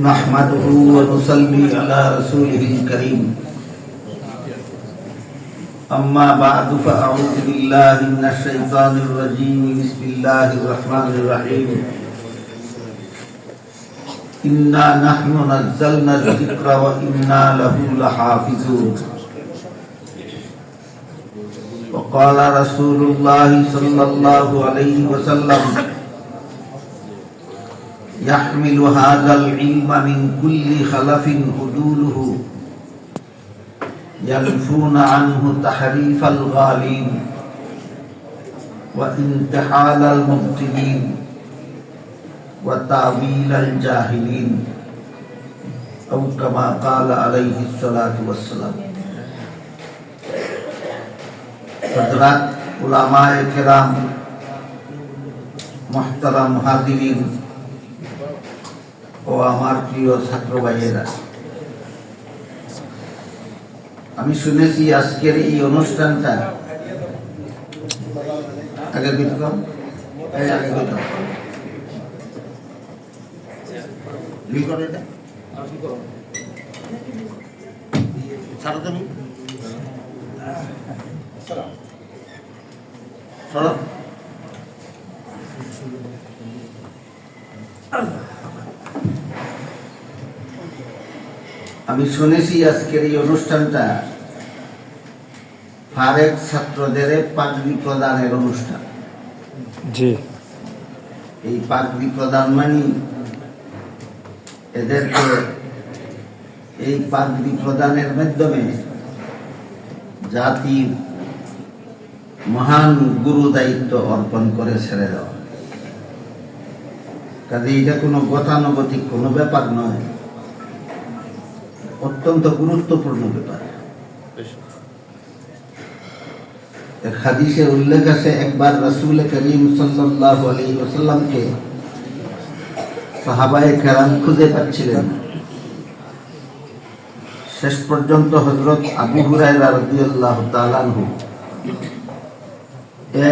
نحمده ونصلي على رسوله الكريم. أما بعد فأعوذ بالله من الشيطان الرجيم. بسم الله الرحمن الرحيم. إنا نحن نزلنا الذكر وإنا له لحافظون. وقال رسول الله صلى الله عليه وسلم يحمل هذا العلم من كل خلف هدوله ينفون عنه تحريف الغالين وانتحال المبتدين وتعويل الجاهلين أو كما قال عليه الصلاة والسلام. حضرات علماء الكرام محترم حاضرين ও আমার প্রিয় ছাত্র ভাইয়েরা। আমি শুনেছি আজকের এই অনুষ্ঠানটা আগে এই আগে বিক্রম এটা ছাড়ো তুমি সরো আমি শুনেছি আজকের এই অনুষ্ঠানটা ফারেক ছাত্রদের পাগড়ি প্রদানের অনুষ্ঠান। জি। এই পাগড়ি প্রদান মানে এদেরকে এই পাগড়ি প্রদানের মাধ্যমে জাতির মহান গুরু দায়িত্ব অর্পণ করে ছেড়ে দেওয়া। কাজে এটা কোনো গতানুগতিক কোনো ব্যাপার নয়। অত্যন্ত গুরুত্বপূর্ণ ব্যাপার। হাদিসে উল্লেখ আছে একবার রসুল করিম সাল্লাল্লাহু আলাইহি ওয়াসাল্লামকে সাহাবায়ে কেরাম খুঁজে পাচ্ছিলেন। শেষ পর্যন্ত হযরত আবু হুরায়রা রাদিয়াল্লাহু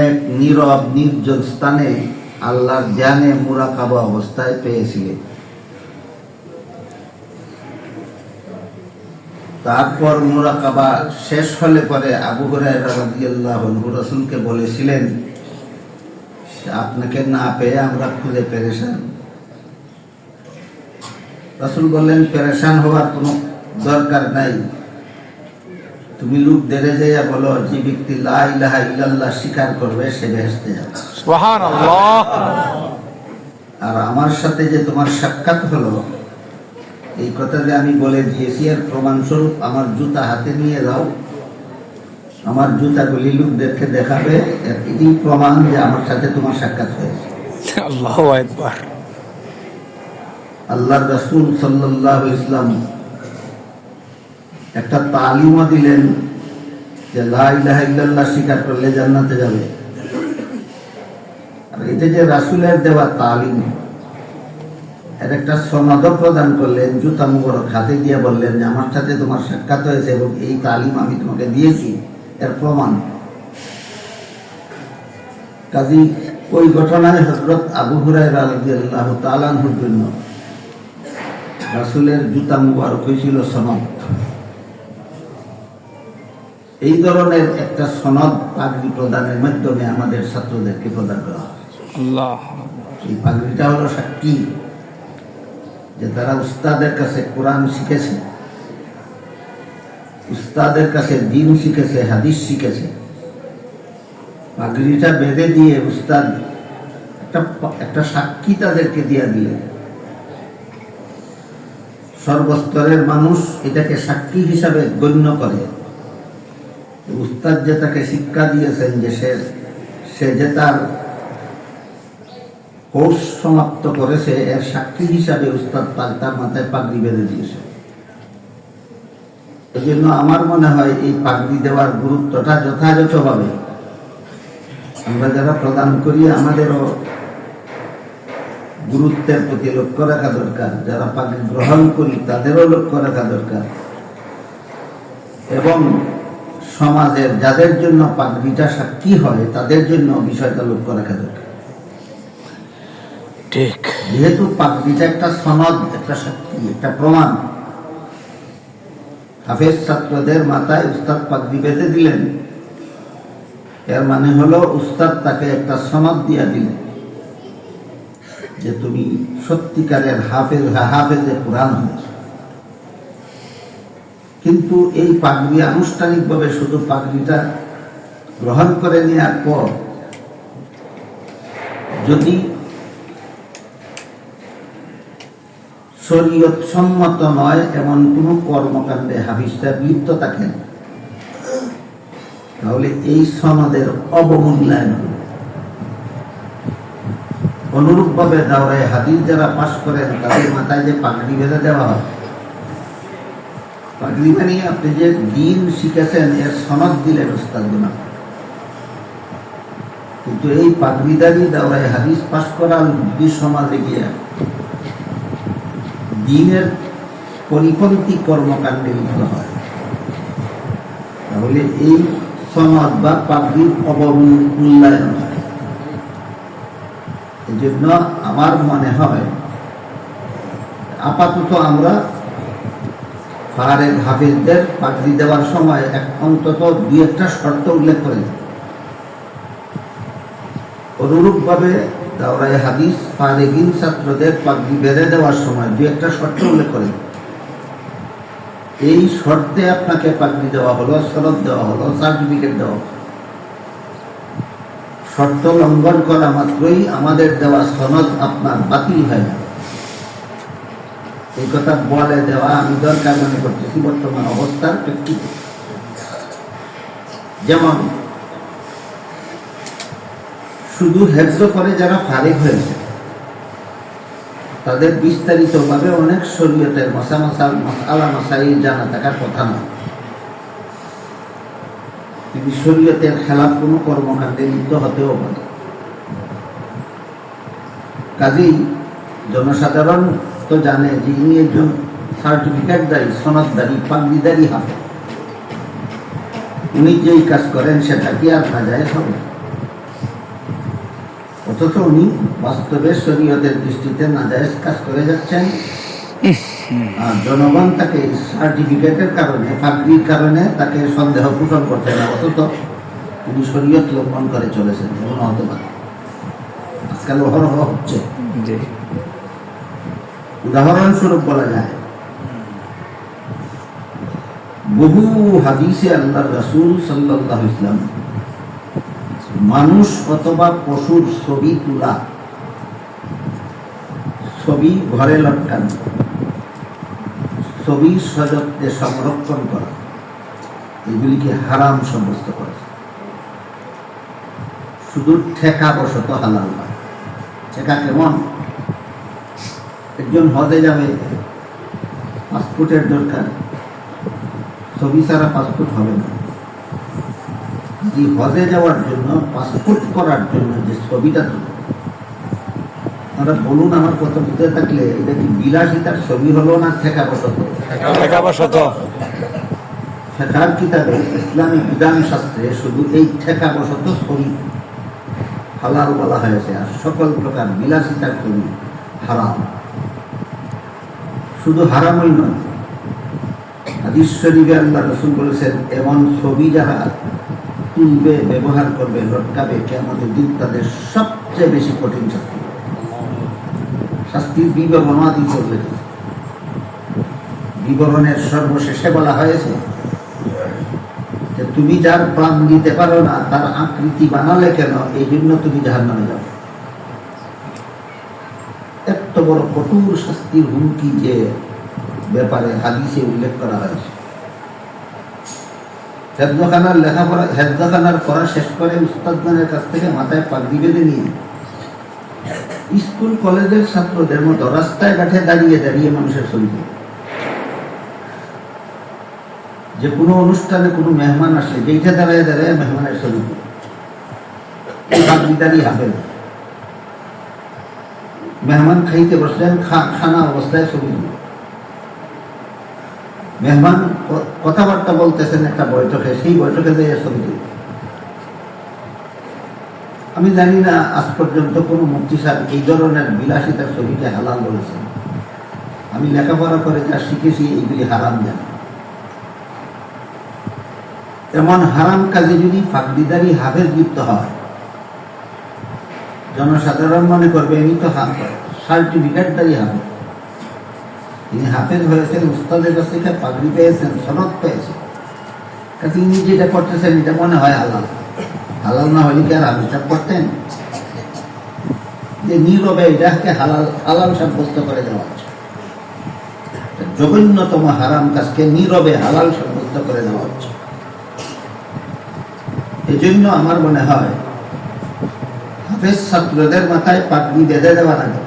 এক নীরব নির্জন স্থানে আল্লাহর ধ্যানে মুরাকাবা অবস্থায় পেয়েছিলেন। তারপর মুরাকাবা শেষ হলে পরে আবু রাদিয়াল্লাহু বলেছিলেন আপনাকে না পেয়ে আমরা খুঁজে পেরেশান। রাসূল বললেন পেরেশান হওয়ার কোনো দরকার নাই। তুমি লোক দেরে যাইয়া বলো যে ব্যক্তি লা ইলাহা ইল্লাল্লাহ স্বীকার করবে সে বেহেশতে যাবে সুবহানাল্লাহ। আর আমার সাথে যে তোমার সাক্ষাৎ হলো এই কথা যে আমি বলে দিয়েছি আর প্রমাণস্বরূপ আমার জুতা হাতে নিয়ে যাও আমার জুতাগুলি লোকদেরকে দেখাবে এটি প্রমাণ যে আমার সাথে তোমার সাক্ষাৎ হয়েছে। আল্লাহু আকবার। আল্লাহ রাসূল সাল্লাল্লাহু ইসলাম একটা তালিমও দিলেন যে লা ইলাহা ইল্লাল্লাহ স্বীকার করলে জান্নাতে যাবে। আর এটা যে রাসূলের দেওয়া তালিম এর একটা সনদ প্রদান করলেন জুতা মুবারক হাতে দিয়ে বললেন যে আমার সাথে তোমার সাক্ষাৎ হয়েছে এবং এই তালিম আমি তোমাকে দিয়েছি। এর প্রমাণ। কাজী ওই ঘটনায় হজরত আবু হুরায়রা রাদিয়াল্লাহু তাআলা আনহুর জন্য রাসূলের জুতা মুবারক হয়েছিল সনদ। এই ধরনের একটা সনদ পাগড়ি প্রদানের মাধ্যমে আমাদের ছাত্রদেরকে প্রদান করা হয়। এই পাগড়িটা হলো সাক্ষী। যে তারা উস্তাদের কাছে কোরআন শিখেছে, উস্তাদের কাছে দিন শিখেছে, হাদিস শিখেছে পাগড়িটা বেঁধে দিয়ে উস্তাদ একটা একটা সাক্ষী তাদেরকে দিয়ে দিলেন। সর্বস্তরের মানুষ এটাকে সাক্ষী হিসাবে গণ্য করে। উস্তাদ যে তাকে শিক্ষা দিয়েছেন যে সে যে তার কোর্স সমাপ্ত করেছে এর সাক্ষী হিসাবে উস্তাদ তার মাথায় পাগড়ি বেঁধে দিয়েছে। এই জন্য আমার মনে হয় এই পাগড়ি দেওয়ার গুরুত্বটা যথাযথভাবে আমরা যারা প্রদান করি, আমাদেরও গুরুত্বের প্রতি লক্ষ্য রাখা দরকার। যারা পাগড়ি গ্রহণ করি, তাদেরও লক্ষ্য রাখা দরকার। এবং সমাজের যাদের জন্য পাগড়িটা সাক্ষী হয়, তাদের জন্য বিষয়টা লক্ষ্য রাখা দরকার। ঠিক। যেহেতু পাগড়িটা একটা সনদ, একটা একটা প্রমাণ। হাফেজ ছাত্রদের মাথায় উস্তাদ পাগড়ি বেঁধে দিলেন। এর মানে হলো উস্তাদ তাকে একটা সনদ দিয়া দিলেন যে তুমি সত্যিকারের হাফেজ হাফেজে কোরআন কিন্তু এই পাগড়ি আনুষ্ঠানিকভাবে শুধু পাগড়িটা গ্রহণ করে নেওয়ার পর যদি শরীয়ত সম্মত নয়, এমন কোনো কর্মকাণ্ডে হাফিজটা লিপ্ত থাকেন। তাহলে এই সনদের অবমূল্যায়ন অনুরূপভাবে দাওরায় হাদিস যারা পাশ করেন, তাদের মাথায় যে পাগড়ি বেঁধে দেওয়া হয়। পাগড়ি মানে আপনি যে দিন শিখেছেন, এর সনদ দিলেন উস্তাদ গুনা। কিন্তু এই পাগড়িদারি দাওরায় হাদিস পাশ করা যদি সমাজে গিয়ে দিনের পরিপন্থী কর্মকাণ্ডে লিপ্ত হয়। তাহলে এই সমাজ বা পাগড়ির অবমূল্যায়ন হয়। এই জন্য আমার মনে হয়, আপাতত আমরা ফাহারের হাফিজদের পাগড়ি দেওয়ার সময় এক অন্তত দুই একটা শর্ত উল্লেখ করে অনুরূপভাবে দাওরাই হাদিস ফারেগিন ছাত্রদের পাগড়ি বেঁধে দেওয়ার সময় দুই একটা শর্ত উল্লেখ করে এই শর্তে আপনাকে পাগড়ি দেওয়া হলো, সনদ দেওয়া হলো, সার্টিফিকেট দেওয়া হলো। শর্ত লঙ্ঘন করা মাত্রই আমাদের দেওয়া সনদ আপনার বাতিল হয় না। এই কথা বলে দেওয়া আমি দরকার মনে করতেছি বর্তমান অবস্থার প্রেক্ষিতে। যেমন শুধু হেফজ করে যারা ফারিক হয়েছে। তাদের বিস্তারিতভাবে অনেক শরীয়তের মশা মশা মশালা মশাই জানা থাকার কথা নয় তিনি শরীয়তের খেলাফ কোনো কর্মকাণ্ডে লিপ্ত হতেও পারে। কাজেই জনসাধারণ তো জানে যে ইনি একজন সার্টিফিকেটদারি সনদদারি পাগড়িদারি হাতে। উনি যেই কাজ করেন, সেটা কি আর নাজায় হবে? অথচ উনি বাস্তবে শরীয়তের দৃষ্টিতে নাজায়েজ কাজ করে যাচ্ছেন। আর জনগণ তাকে সার্টিফিকেটের কারণে পাগড়ির কারণে তাকে সন্দেহ পোষণ করছে না অথচ তিনি শরীয়ত লঙ্ঘন করে চলেছেন এমন হতে পারে। আজকাল অহরহ হচ্ছে। উদাহরণস্বরূপ বলা যায় বহু হাদিসে আল্লাহ রাসূল আলাইহি ইসলাম মানুষ অথবা পশুর ছবি তোলা। ছবি ঘরে লটকানো। ছবি সযত্নে সংরক্ষণ করা। এগুলিকে হারাম সাব্যস্ত করেছে শুধু ঠেকা বশত হালাল নয়। ঠেকা কেমন? একজন হজে যাবে, পাসপোর্টের দরকার। ছবি ছাড়া পাসপোর্ট হবে না। যে হজে যাওয়ার জন্য পাসপোর্ট করার জন্য যে ছবিটা তুলবে আপনারা বলুন আমার কত বুঝতে থাকলে এটা কি বিলাসিতার ছবি হলো না ঠেকা বসত একাবশত ঠেকার কিতাবে ইসলামী বিধান শাস্ত্রে শুধু এই ঠেকা বসত ছবি হালাল বলা হয়েছে আর সকল প্রকার বিলাসিতার ছবি হারাম? শুধু হারামই নয় হাদিস শরীফে আল্লাহ রসুল বলেছেন এমন ছবি যারা তুলবে ব্যবহার করবে, লটকাবে কেমন দিন তাদের সবচেয়ে বেশি কঠিন শাস্তি। শাস্তির বিবরণ আদি করবে। বিবরণের সর্বশেষে বলা হয়েছে যে, তুমি যার প্রাণ দিতে পারো না, তার আকৃতি বানালে কেন? এই জন্য তুমি জাহার নামে যাও এত বড় কঠোর শাস্তির হুমকি যে ব্যাপারে হাদিসে উল্লেখ করা হয়েছে। হেফজখানার লেখাপড়া, হেফজখানার পড়া শেষ করে উস্তাদগণের কাছ থেকে মাথায় পাগড়ি বেঁধে নিয়ে স্কুল, কলেজের ছাত্রদের মতো রাস্তায় ঘাটে দাঁড়িয়ে দাঁড়িয়ে মানুষের ছবি যে কোনো অনুষ্ঠানে কোনো মেহমান আসলে যেইটা দাঁড়ায় দাঁড়ায় মেহমানের ছবি হাফেন মেহমান খাইতে বসলেন খানা অবস্থায় ছবি তুলে। মেহমান কথাবার্তা বলতেছেন একটা বৈঠকে, সেই বৈঠকে যেয়ে ছবি আমি জানি না আজ পর্যন্ত কোনো মুক্তি সাহেব এই ধরনের বিলাসিতার ছবিকে হালাল বলেছেন। আমি লেখাপড়া করে যা শিখেছি এইগুলি হারাম জানি। এমন হারাম কাজে যদি ফাঁকদিদারি হাফেজ লিপ্ত হয়, জনসাধারণ মনে করবে এমনি তো সার্টিফিকেটদারি হাফেজ। তিনি হাফেজ হয়েছেন, উস্তাদের কাছ থেকে পাগড়ি পেয়েছেন, সনদ পেয়েছেন। ইনি যেটা করতেছেন, এটা মনে হয় হালাল। হালাল না হলে কি আর আবিষ্কার করতেন? যে নীরবে এটাকে হালাল হালাল সাব্যস্ত করে দেওয়া হচ্ছে। জঘন্যতম হারাম কাজকে নীরবে হালাল সাব্যস্ত করে দেওয়া হচ্ছে। এই জন্য আমার মনে হয়, হাফেজ ছাত্রদের মাথায় পাগড়ি বেঁধে দেওয়ার আগে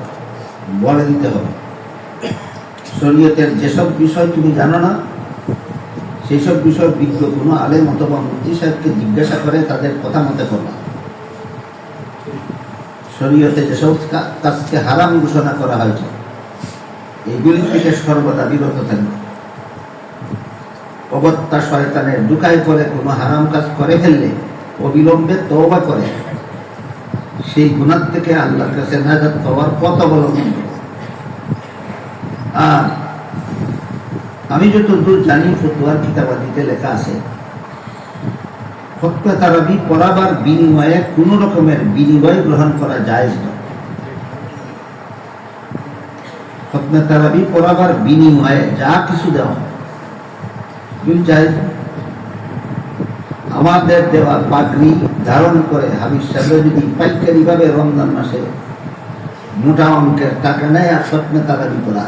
বলে দিতে হবে। শরীয়তের যেসব বিষয় তুমি জানো না সেই সব বিষয় বিজ্ঞ কোনো আলেম অথবা মুফতি সাহেবকে জিজ্ঞাসা করে তাদের কথা মতে করবা শরীয়তে যেসব কাজকে হারাম ঘোষণা করা হয়েছে এইগুলি থেকে সর্বদা বিরত থাকবে। অগত্যা শয়তানের দুকায় করে কোনো হারাম কাজ করে ফেললে, অবিলম্বে তওবা করে। সেই গুণার থেকে আল্লাহর কাছে নাজাত পাওয়ার পথ অবলম্বন করবে। আর আমি যত দূর জানি ফতুয়ার কিতাবাদিতে লেখা আছে, ফতোয়া তারাবি পড়াবার বিনিময়ে কোন রকমের বিনিময় গ্রহণ করা যায় না তারাবি পড়াবার বিনিময়ে যা কিছু দেওয়া এগুলি আমাদের দেওয়া পাগড়ি ধারণ করে হাবিজ সাহেব যদি পাইকারি ভাবে রমজান মাসে মোটা অঙ্কের টাকা নেয় আর স্বপ্নে তারাবি করা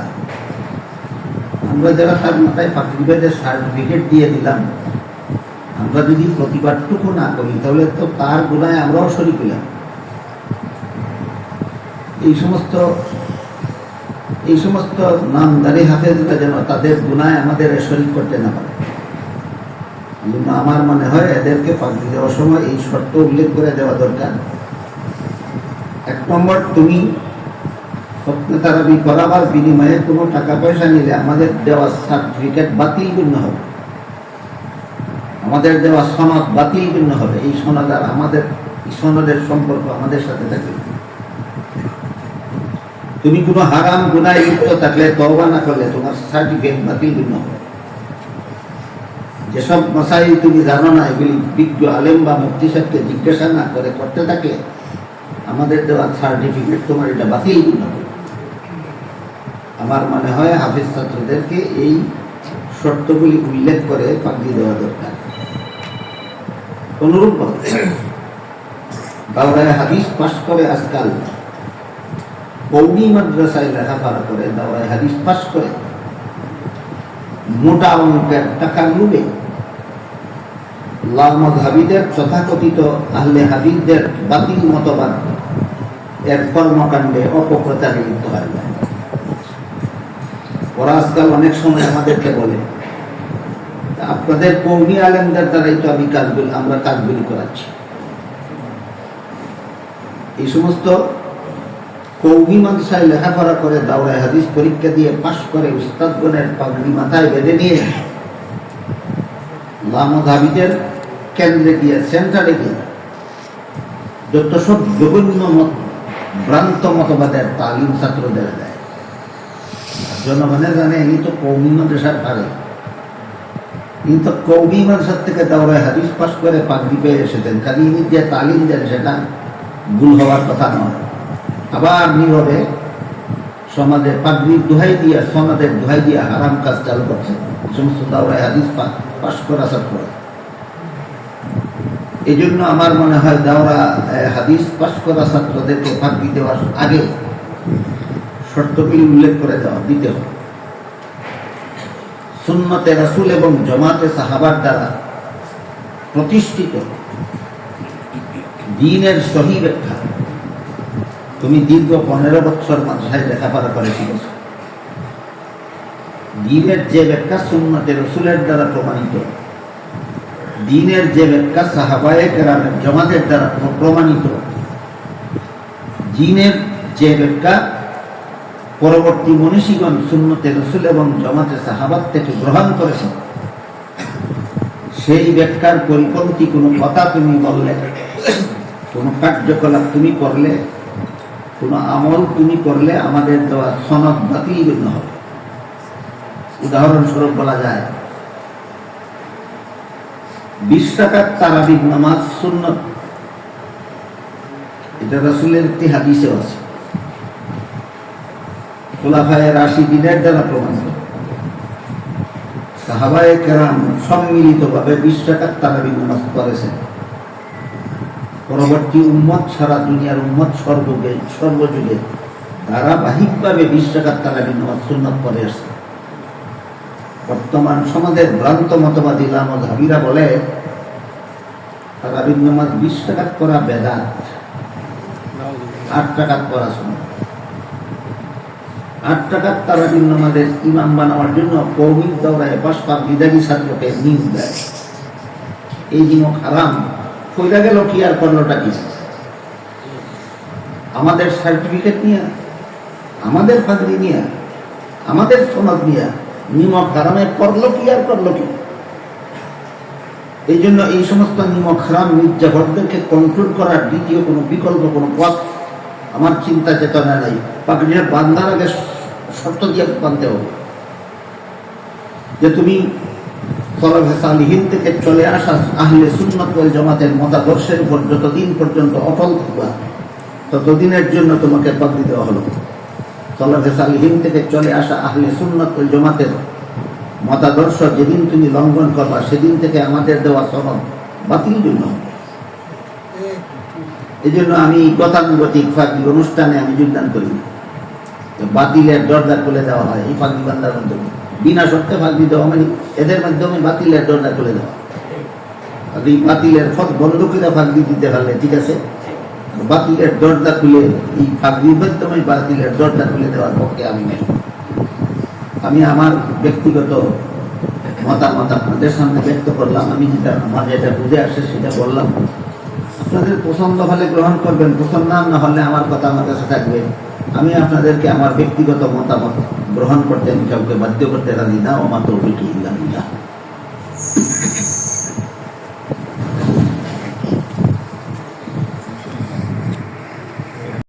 আমরা যারা তার মাথায় পাখি বেঁধে সার্টিফিকেট দিয়ে দিলাম। আমরা যদি প্রতিবাদটুকু না করি, তাহলে তো তার গুণায় আমরাও শরিক হইলাম এই সমস্ত এই সমস্ত নামদারি হাফেজরা যেন তাদের গুণায় আমাদের শরিক করতে না পারে। জন্য আমার মনে হয় এদেরকে পাখি দেওয়ার সময় এই শর্ত উল্লেখ করে দেওয়া দরকার। এক নম্বর, তুমি তারাবি করাবার বিনিময়ে কোনো টাকা পয়সা নিলে আমাদের দেওয়া সার্টিফিকেট বাতিল গণ্য হবে। আমাদের দেওয়া সনদ বাতিল গণ্য হবে। এই সনদ আর আমাদের সনদের সম্পর্ক আমাদের সাথে থাকে তুমি কোনো হারাম গুনায় লিপ্ত থাকলে তওবা না করলে তোমার সার্টিফিকেট বাতিল গণ্য হবে। যেসব মশাই তুমি জানো না, এগুলি বিজ্ঞ আলেম বা মুক্তি সাহেবকে জিজ্ঞাসা না করে করতে থাকলে আমাদের দেওয়া সার্টিফিকেট তোমার এটা বাতিল গণ্য হবে। আমার মনে হয় হাফিজ ছাত্রদেরকে এই শর্তগুলি উল্লেখ করে পাগড়ি দেওয়া দরকার। অনুরূপ দাওরায় হাদিস পাশ করে আজকাল কৌমি মাদ্রাসায় লেখাপড়া করে, দাওরায় হাদিস পাশ করে। মোটা অঙ্কের টাকা লুবে লামদ হাবিদের তথাকথিত আহলে হাবিদদের বাতিল মতবাদ এর কর্মকাণ্ডে অপপ্রচারে লিপ্ত হয়ে ওরা আজকাল অনেক সময় আমাদেরকে বলে আপনাদের কৌমি আলেমদের দ্বারাই তো আমি কাজগুলি আমরা কাজগুলি করাচ্ছি। এই সমস্ত কৌমি মাদ্রাসায় লেখাপড়া করে দাওরায় হাদিস পরীক্ষা দিয়ে পাশ করে উস্তাদগণের পাগড়ি মাথায় বেঁধে নিয়ে লামদ হাবিদের কেন্দ্রে গিয়ে, সেন্টারে গিয়ে যত সব জঘন্য মত ভ্রান্ত মতবাদের তালিম ছাত্রদের দেয়। জনগণের জানে, ইনি তো কৌমি মাদ্রাসার পারে ইনি তো কৌমি মাদ্রাসার থেকে দাওরায় হাদিস পাশ করে পাগড়ি পেয়ে এসেছেন। খালি ইনি যে তালিম দেন, সেটা ভুল হওয়ার কথা নয়। আবার নীরবে সমাজে পাগড়ির দোহাই দিয়া সমাজের দোহাই দিয়া হারাম কাজ চালু করছে। সমস্ত দাওরায় হাদিস পা- পাশ করা ছাত্র এই জন্য আমার মনে হয় দাওরা হাদিস পাশ করা ছাত্রদেরকে পাগড়ি দেওয়ার আগে শর্তগুলি উল্লেখ করে দেওয়া, দিতে হবে। সুন্নতে রাসুল এবং জমাতে সাহাবার দ্বারা প্রতিষ্ঠিত দিনের সহি ব্যাখ্যা। তুমি দীর্ঘ পনেরো বছর লেখাপড়া করে শিখেছ দিনের যে ব্যাখ্যা সুন্নতে রসুলের দ্বারা প্রমাণিত, দিনের যে ব্যাখ্যা সাহাবায়ে কেরামের জমাতের দ্বারা প্রমাণিত, দিনের যে ব্যাখ্যা পরবর্তী মনীষীগণ সুন্নতে রসুল এবং জমাতে সাহাবাত থেকে গ্রহণ করেছেন। সেই ব্যাখ্যার পরিপন্থী কোনো কথা তুমি বললে, কোনো কার্যকলাপ তুমি করলে, কোনো আমল তুমি করলে, আমাদের দেওয়া সনদ বাতিল গণ্য হবে। উদাহরণস্বরূপ বলা যায়, বিশ টাকার তারাবির নামাজ সুন্নত। এটা রসুলের একটি হাদিসেও আছে। দ্বারা প্রমাণিত সাহাবায়ে কেরাম সম্মিলিতভাবে বিশ টাকার নামাজ পরবর্তী উম্মত দুনিয়ার উম্মত সর্বযুগে সর্বযুগে ধারাবাহিকভাবে বিশ টাকার নামাজ সুন্নত করে আসছে। বর্তমান সমাজের ভ্রান্ত মতবাদী লামদ হাবিরা বলে তারাবির নামাজ বিশ টাকাত করা বেদাত, আট টাকাত করা শোনা আট ইমাম জন্য কৌমিক বিদায়ী এই কি আমাদের সার্টিফিকেট নিয়ে, আমাদের ফাঁকরি নিয়ে, আমাদের সনদ নিয়ে, নিমক হারামে করল কি আর করল কি? এই জন্য এই সমস্ত নিমক হারাম মির্জাভরদেরকে কন্ট্রোল করার দ্বিতীয় কোনো বিকল্প, কোনো পথ আমার চিন্তা চেতনা নাই। পাখিটা বান্ধার আগে শর্ত দিয়ে বানতে হবে। যে তুমি সালিহীন থেকে চলে আসা আহলে সুন্নত ওয়াল জামাতের মতাদর্শের উপর যতদিন পর্যন্ত অটল থাকবা, ততদিনের জন্য তোমাকে পাগড়ি দেওয়া হলো। সলাফে সালিহীন থেকে চলে আসা আহলে সুন্নত ওয়াল জামাতের মতাদর্শ যেদিন তুমি লঙ্ঘন করবা, সেদিন থেকে আমাদের দেওয়া সনদ বাতিল জন্য। এই জন্য আমি গতানুগতিক ফাঁকি অনুষ্ঠানে আমি যোগদান করি তো বাতিলের দরজা খুলে দেওয়া হয়, এই ফাঁকি বান্দার মাধ্যমে বিনা শর্তে ফাঁকি দেওয়া মানে এদের মাধ্যমে বাতিলের দরজা খুলে দেওয়া। এই বাতিলের ফত বন্ধ করে ফাঁকি দিতে পারলে ঠিক আছে বাতিলের দরজা খুলে এই ফাঁকির মাধ্যমে বাতিলের দরজা খুলে দেওয়ার পক্ষে আমি নেই। আমি আমার ব্যক্তিগত মতামত আপনাদের সামনে ব্যক্ত করলাম। আমি যেটা, আমার যেটা বুঝে আসে সেটা বললাম। আপনাদের পছন্দ হলে গ্রহণ করবেন, পছন্দ না হলে আমার কথা আমার কাছে থাকবে আমি আপনাদেরকে আমার ব্যক্তিগত মতামত গ্রহণ করতে, আমি কাউকে বাধ্য করতে রাজি না আমার তো ইল্লা বিল্লাহ।